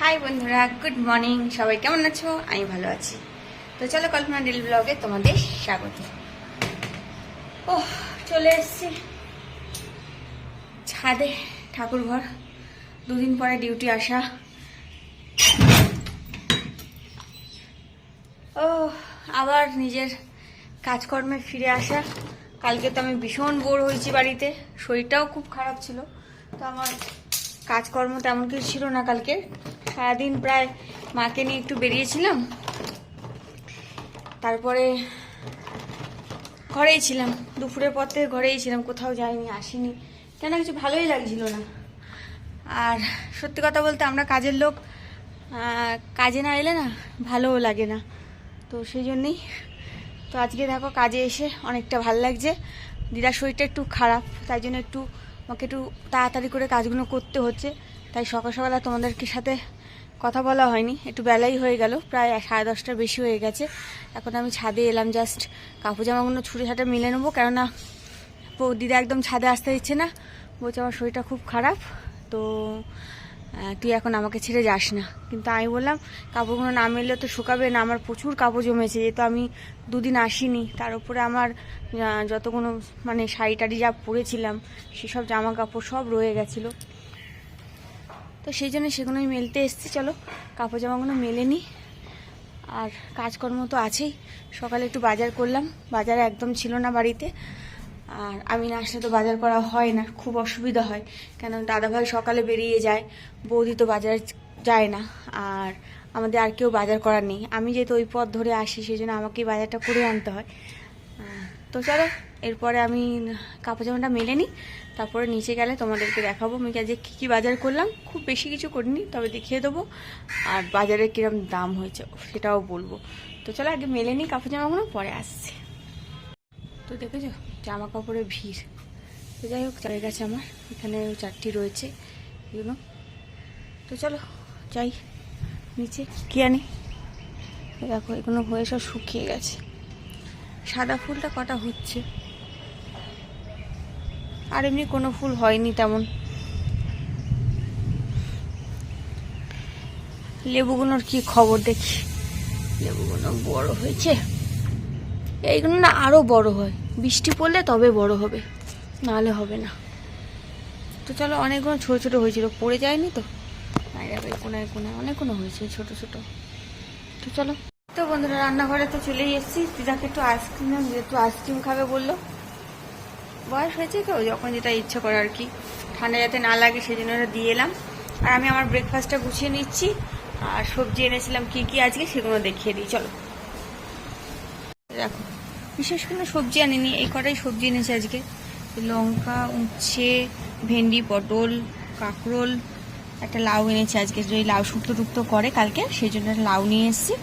High বন্ধুরা। Good morning সবাই কেমন আছো? আমি ভালো আছি। তো চলো কল্পনা ডেলি ব্লগে তোমাদের স্বাগত। ও চলে এসছি। ছাদে, ঠাকুর ঘর। দুদিন পরে ডিউটি আসা। ও আবার নিজের কাজকর্মে ফিরে আসা। কালকে তো আমি ভীষণ বোর হয়েছি বাড়িতে। শরীরটাও খুব খারাপ ছিল। তো আমার কাজকর্ম তেমন কিছু ছিল না কালকে। সারাদিন প্রায় মাকে নিয়ে একটু বেরিয়েছিলাম। তারপরে ঘরেই ছিলাম। দুপুরের পর থেকে ঘরেই ছিলাম, কোথাও যাইনি, আসিনি। কেন কিছু ভালোই লাগছিল না। আর সত্যি কথা বলতে আমরা কাজের লোক কাজে না এলে না ভালোও লাগে না। তো সেই জন্যেই, তো আজকে দেখো কাজে এসে অনেকটা ভালো লাগছে। দিদার শরীরটা একটু খারাপ, তাই জন্য একটু, আমাকে একটু তাড়াতাড়ি করে কাজগুলো করতে হচ্ছে। তাই সকাল সকাল তোমাদেরকে সাথে কথা বলা হয়নি। একটু বেলাই হয়ে গেল প্রায় সাড়ে দশটার বেশি হয়ে গেছে। এখন আমি ছাদে এলাম জাস্ট কাপড় জামাগুলো ছুটে ছাটে মিলে নেব কেননা দিদা একদম ছাদে আসতে দিচ্ছে না। বলছে আমার শরীরটা খুব খারাপ তো তুই এখন আমাকে ছেড়ে যাস না। কিন্তু আমি বললাম কাপড়গুলো না মেললে তো শুকাবে না আমার প্রচুর কাপড় জমেছে যেহেতু আমি দুদিন আসিনি। তার উপরে আমার আহ, যতগুলো মানে শাড়ি টাড়ি যা পরেছিলাম সেসব জামা কাপড় সব রয়ে গেছিল। তো সেই জন্য সেগুলো আমি মেলতে এসেছি, চলো। কাপড় জামাগুলো মেলে নিই। আর কাজকর্ম তো আছেই। সকালে একটু বাজার করলাম। বাজার একদম ছিল না বাড়িতে। আর আমি না আসলে তো বাজার করা হয় না, খুব অসুবিধা হয়। কেন দাদাভাই সকালে বেরিয়ে যায়, বৌদি তো বাজারে যায় না। আর আমাদের আর কেউ বাজার করার নেই। আমি যেহেতু ওই পথ ধরে আসি, সেই জন্য আমাকেই বাজারটা করে আনতে হয়। তো চলো। এরপরে আমি কাপড় জামাটা মেলে নিই, তারপরে নিচে গেলে তোমাদেরকে দেখাবো। আমি আজকে কী কী বাজার করলাম, খুব বেশি কিছু করিনি, তবে দেখিয়ে দেবো আর বাজারে কিরম দাম হয়েছে, সেটাও বলব। তো চলো আগে মেলে নিই কাপড় জামাগুলো পরে আসছে। তো দেখেছ জামা কাপড়ের ভিড়। তো যাই হোক চারের গেছে আমার, এখানে চারটি রয়েছে, এগুলো। তো চলো, যাই, নিচে কি আনি? দেখো, এগুলো হয়ে সব শুকিয়ে গেছে। সাদা ফুলটা কটা হচ্ছে? আর এমনি কোনো ফুল হয়নি তেমন। লেবুগুলোর কি খবর দেখি? লেবুগুলো বড় হয়েছে। এইগুলো না আরও বড় হয়। বৃষ্টি পড়লে তবে বড় হবে, নাহলে হবে না। তো চলো অনেকগুলো ছোট ছোট হয়েছিল, পড়ে যায়নি তো? কোনায় কোনায় অনেকগুলো হয়েছে, ছোট ছোট। তো চলো। তো বন্ধুরা, রান্নাঘরে তো চলেই এসেছি। দিদাকে একটু আইসক্রিম একটু আইসক্রিম খাবে বলল। বয়স হয়েছে তো, যখন যেটা ইচ্ছে করে আর কি। ঠান্ডা যাতে না লাগে সেই জন্য ওটা দিয়ে এলাম। আর আমি আমার ব্রেকফাস্টটা গুছিয়ে নিচ্ছি। আর সবজি এনেছিলাম কি কি আজকে সেগুলো দেখিয়ে দিই, চলো। দেখো, বিশেষ করে সবজি আনিনি, এই কটাই সবজি এনেছি আজকে। লঙ্কা, উচ্ছে, ভেন্ডি, পটল, কাঁকরোল, একটা লাউ এনেছি আজকে। যদি লাউ শুক্তো টুক্তো করে কালকে সেই জন্য লাউ নিয়ে এসেছি।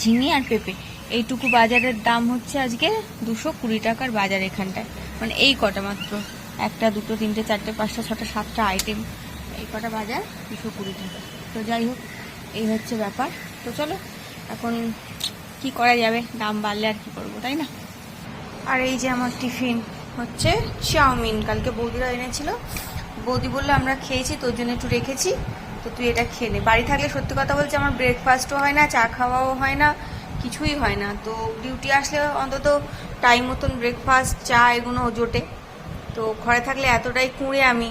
ঝিঙে আর পেঁপে। এইটুকু বাজারের দাম হচ্ছে আজকে দুশো কুড়ি টাকার বাজার এখানটায়। মানে এই কটা মাত্র। একটা, দুটো, তিনটে, চারটে, পাঁচটা, ছটা, সাতটা আইটেম এই কটা বাজার দুশো কুড়ি টাকা। তো যাই হোক, এই হচ্ছে ব্যাপার। তো চলো, এখন কি করা যাবে? দাম বাড়লে আর কি করব, তাই না? আর এই যে আমার টিফিন হচ্ছে চাউমিন। কালকে বৌদিরা এনেছিল। বৌদি বলল, আমরা খেয়েছি, তোর জন্য একটু রেখেছি। তো তুই এটা খেয়ে নে। বাড়ি থাকলে সত্যি কথা বলছি আমার ব্রেকফাস্টও হয় না, চা খাওয়াও হয় না। কিছুই হয় না। তো ডিউটি আসলে অন্তত টাইম মতন ব্রেকফাস্ট চা এগুলো জোটে। তো ঘরে থাকলে এতটাই কুঁড়ে আমি।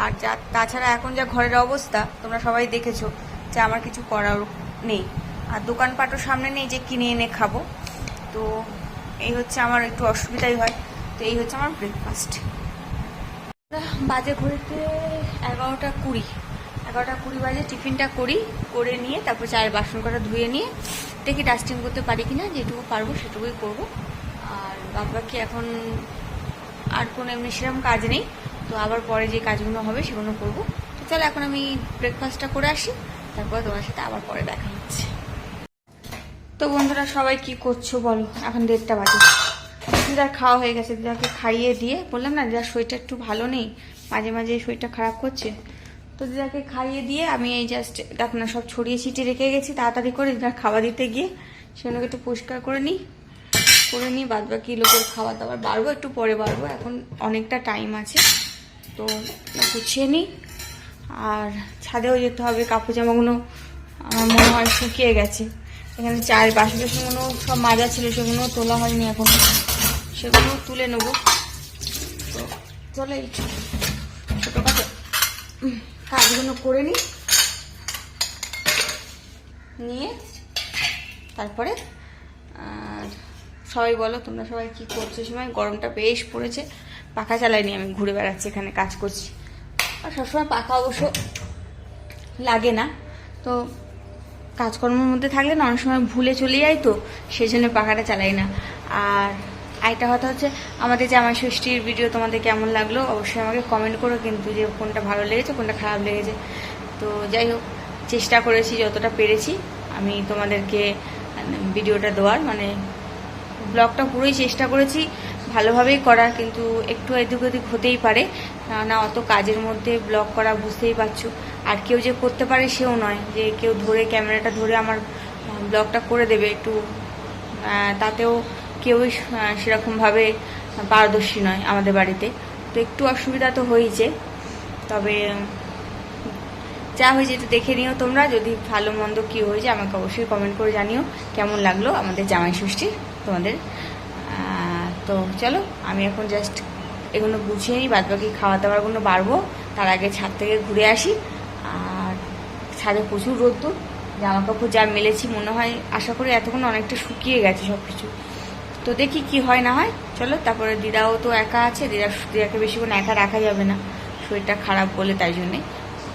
আর যা, তাছাড়া এখন যা ঘরের অবস্থা, তোমরা সবাই দেখেছ যে আমার কিছু করার নেই। আর দোকানপাটও সামনে নেই যে কিনে এনে খাব। তো এই হচ্ছে আমার একটু অসুবিধাই হয়। তো এই হচ্ছে আমার ব্রেকফাস্ট বাজে ঘড়িতে এগারোটা কুড়ি। এগারোটা কুড়ি বাজে টিফিনটা করি, করে নিয়ে তারপর চায়ের বাসন কটা ধুয়ে নিয়ে দেখি ডাস্টিং করতে পারি কিনা, যেটুকু পারব সেটুকুই করব। আর বাদ বাকি এখন আর কোনো এমনি সেরকম কাজ নেই। তো আবার পরে যে কাজগুলো হবে সেগুলো করব। তো চলো এখন আমি ব্রেকফাস্টটা করে আসি, তারপরে তোমার সাথে আবার পরে দেখা হচ্ছে। তো বন্ধুরা, সবাই কি করছ বলো? এখন দেড়টা বাজে। দিদার খাওয়া হয়ে গেছে। দিদাকে খাইয়ে দিয়ে, বললাম না, দিদার শরীরটা একটু ভালো নেই, মাঝে মাঝে শরীরটা খারাপ করছে। তো দিদাকে খাইয়ে দিয়ে আমি এই জাস্ট দেখো না সব ছড়িয়ে ছিটিয়ে রেখে গেছি, তাড়াতাড়ি করে দিদার খাওয়া দিতে গিয়ে। সেগুলোকে একটু পরিষ্কার করে নিই। করে নিই বাদ বাকি লোকের খাওয়া দাওয়ার বাড়বো, একটু পরে বাড়বো, এখন অনেকটা টাইম আছে। তো গুছিয়ে নিই। আর ছাদেও যেতে হবে, কাপড় জামাগুলো আমার মনে হয় শুকিয়ে গেছে। এখানে চার বাসি টাসনগুলো সব মাজা ছিল, সেগুলো তোলা হয়নি এখন। সেগুলো তুলে নেব। তো চলে ছোটোখাটো। কাজগুলো করে নিই। নিয়ে তারপরে সবাই বলো তোমরা সবাই কি করছ? সময় গরমটা বেশ পড়েছে। পাখা চালাইনি আমি, ঘুরে বেড়াচ্ছি এখানে, কাজ করছি। আর সবসময় পাখা অবশ্য লাগে না। তো কাজকর্মের মধ্যে থাকলে না, অনেক সময় ভুলে চলে যাই তো, সেই জন্য পাখাটা চালাই না। আর আরেকটা কথা হচ্ছে, আমাদের জামাই ষষ্ঠীর ভিডিও তোমাদের কেমন লাগল, অবশ্যই আমাকে কমেন্ট করো কিন্তু যে কোনটা ভালো লেগেছে, কোনটা খারাপ লেগেছে। তো যাই হোক, চেষ্টা করেছি যতটা পেরেছি, আমি তোমাদেরকে ভিডিওটা দেওয়ার মানে ব্লগটা পুরোই চেষ্টা করেছি, ভালোভাবেই করার কিন্তু একটু এদিক ওদিক হতেই পারে না অত কাজের মধ্যে ব্লগ করা বুঝতেই পারছ। আর কেউ যে করতে পারে সেও নয়, যে কেউ ধরে ক্যামেরাটা ধরে আমার ব্লগটা করে দেবে একটু তাতেও কেউই সেরকমভাবে পারদর্শী নয় আমাদের বাড়িতে। তো একটু অসুবিধা তো হয়েছে তবে, যা হয়েছে একটু দেখে নিও তোমরা, যদি ভালো মন্দ কী হয়েছে আমাকে অবশ্যই কমেন্ট করে জানিও, কেমন লাগল আমাদের জামাই ষষ্ঠী তোমাদের। তো চলো, আমি এখন জাস্ট এগুলো গুছিয়ে নিই বাদ বাকি খাওয়া দাওয়ারগুলো বাড়বো, তার আগে ছাদ থেকে ঘুরে আসি। আর ছাদে প্রচুর রোদ্দুর জামা কাপড় যা মেলেছি মনে হয়, আশা করি এতক্ষণ অনেকটা শুকিয়ে গেছে সব কিছু তো দেখি কি হয় না হয়। চলো, তারপরে দিদাও তো একা আছে, দিদা, দিদাকে বেশিক্ষণ একা রাখা যাবে না। শরীরটা খারাপ বলে তাই জন্যে।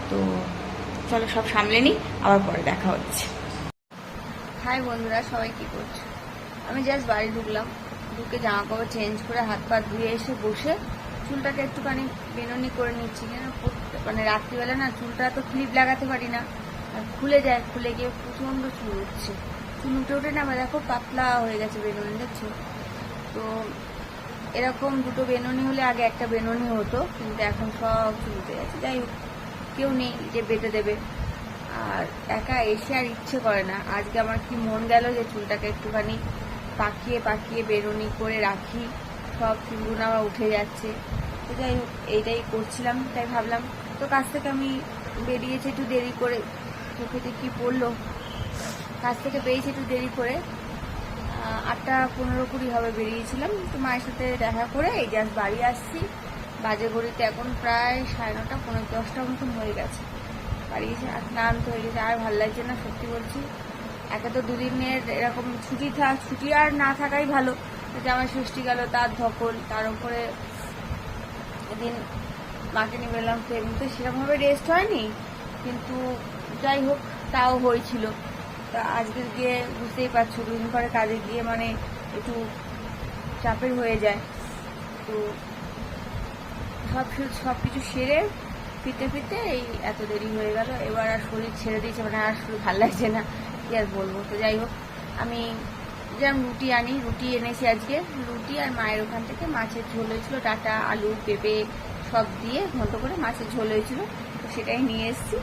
তো চলো, সব সামলে নিই, আবার পরে দেখা হচ্ছে। হাই বন্ধুরা, সবাই কি করছ? আমি জাস্ট বাড়ি ঢুকলাম। ঢুকে জামা কাপড় চেঞ্জ করে হাত পা ধুয়ে এসে বসে চুলটাকে একটুখানি বেননি করে নিচ্ছি। কেন মানে রাত্রিবেলা না চুলটা তো ক্লিপ লাগাতে পারি না। আর খুলে যায়, খুলে গিয়ে প্রচণ্ড চুল উঠছে। চুল উঠে না আমার দেখো পাতলা হয়ে গেছে বেনুনি, দেখছ? তো এরকম দুটো বেনুনি হলে আগে একটা বেনুনি হতো, কিন্তু এখন সব চুল উঠে গেছে। যাই হোক, কেউ নেই, যে বেটে দেবে। আর একা এসে আর ইচ্ছে করে না। আজকে আমার কি মন গেল যে চুলটাকে একটুখানি পাকিয়ে পাকিয়ে বেরুনি করে রাখি, সব চুলগুলো আমার উঠে যাচ্ছে। তো যাই হোক, এইটাই করছিলাম, তাই ভাবলাম, তো কাছ থেকে আমি বেরিয়েছি, একটু দেরি করে। চোখেতে কি পড়ল। কাছ থেকে বেরিয়েছি একটু দেরি করে। আটটা পনেরো কুড়ি হবে বেরিয়েছিলাম। তো মায়ের সাথে দেখা করে এই জাস্ট বাড়ি আসছি। বাজে ঘড়িতে এখন প্রায় সাড়ে নটা পনেরো দশটা মতন হয়ে গেছে। বাড়ি এসে আর স্নান তো হয়ে গেছে। আর ভালো লাগছে না, সত্যি বলছি। একে তো দুদিনের এরকম ছুটি থাক ছুটি আর না থাকাই ভালো। যে আমার ষষ্ঠী গেল, তার ধকল, তার উপরে এদিন মাকে নিয়ে বেরলাম তো সেরকমভাবে রেস্ট হয়নি, কিন্তু যাই হোক, তাও হয়েছিল। তা আজকে গিয়ে বুঝতেই পারছ দুদিন পরে কাজে গিয়ে মানে একটু চাপের হয়ে যায়। তো সব সব কিছু সেরে ফিরতে ফিরতে এই এত দেরি হয়ে গেল। এবার আর শরীর ছেড়ে দিয়েছে মানে আর শরীর ভালো লাগছে না। কি আর বলব? তো যাই হোক, আমি যেরকম রুটি আনি, রুটি এনেছি আজকে। রুটি আর মায়ের ওখান থেকে মাছের ঝোল হয়েছিল, ডাটা, আলু, পেঁপে সব দিয়ে ঘন্ট করে মাছের ঝোল হয়েছিল। তো সেটাই নিয়ে এসেছি।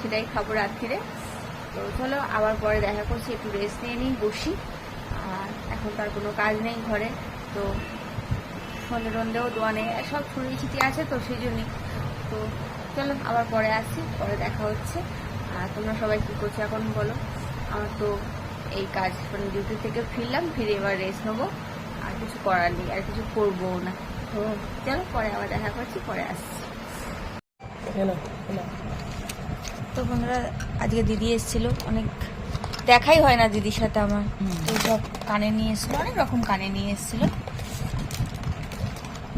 সেটাই খাব রাত্রিরে। তো চলো, আবার পরে দেখা করছি, একটু রেস্ট নিয়ে নিই, বসি। আর এখন তার কোনো কাজ নেই ঘরে, তো সন্ধে টন্ধেও দোয়ানে সব ছড়িয়ে ছিটিয়ে আছে তো সেই জন্যই তো চলো, আবার পরে আসছি, পরে দেখা হচ্ছে। আর তোমরা সবাই কী করছ এখন বলো? আমার তো এই কাজ মানে ডিউটি থেকে ফিরলাম, ফিরে এবার রেস্ট নেব। আর কিছু করার নেই, আর কিছু করব না। তো চলো, পরে আবার দেখা করছি, পরে আসছি। তো বন্ধুরা আজকে দিদি এসেছিল। অনেক দেখাই হয় না দিদির সাথে আমার। তো সব কানে নিয়ে এসেছিল অনেক রকম কানে নিয়ে এসেছিল।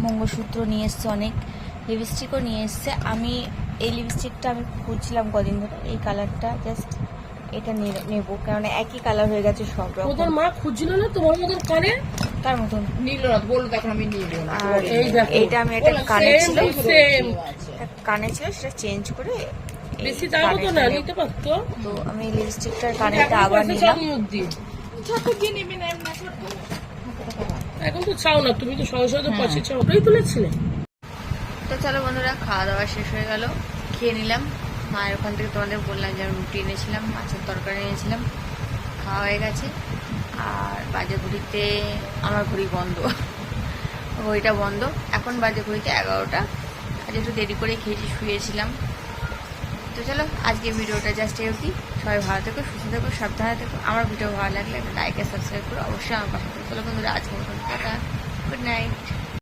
মঙ্গলসূত্র নিয়ে এসছে অনেক লিপস্টিকও নিয়ে এসছে। আমি এই লিপস্টিকটা আমি খুঁজছিলাম কদিন ধরে এই কালারটা জাস্ট এটা নেব নেব। কারণ একই কালার হয়ে গেছে সব তোদের রকম মা খুঁজছিল না? তোমার মতন কানে? তার মতন। নিল না বলল তখন আমি নিব না। আর এই দেখো। এইটা আমি একটা কানে ছিল। একটা কানে ছিল সেটা চেঞ্জ করে বেশি দাম হতো কানেরটা না নিতে পারতো। তো আমি লিপস্টিকটার কানেরটা এখন আবার নিলাম। ছোট দিয়ে নেবে না এমনি এখন তো চাও না তুমি তো সঙ্গে সঙ্গে পয়সা চাও ওটাই তুলেছিলে। তো চলো বন্ধুরা খাওয়া দাওয়া শেষ হয়ে গেল। খেয়ে নিলাম। মায়ের ওখান থেকে তোমাদের বললাম যে আমি রুটি এনেছিলাম মাছের তরকারি এনেছিলাম। খাওয়া হয়ে গেছে। আর বাজে ঘড়িতে আমার ঘড়ি বন্ধ। ঘড়িটা বন্ধ। এখন বাজে ঘড়িতে এগারোটা। আজ একটু দেরি করে খেয়েছি শুয়েছিলাম। তো চলো আজকে ভিডিওটা জাস্ট এই সবাই ভালো থেকো, সুস্থ থেকো, সাবধানে থেকো। আমার ভিডিও ভালো লাগলে লাইক আর সাবস্ক্রাইব করো। অবশ্যই আমার পাশে। চলো বন্ধুরা আজকে টাটা। Good night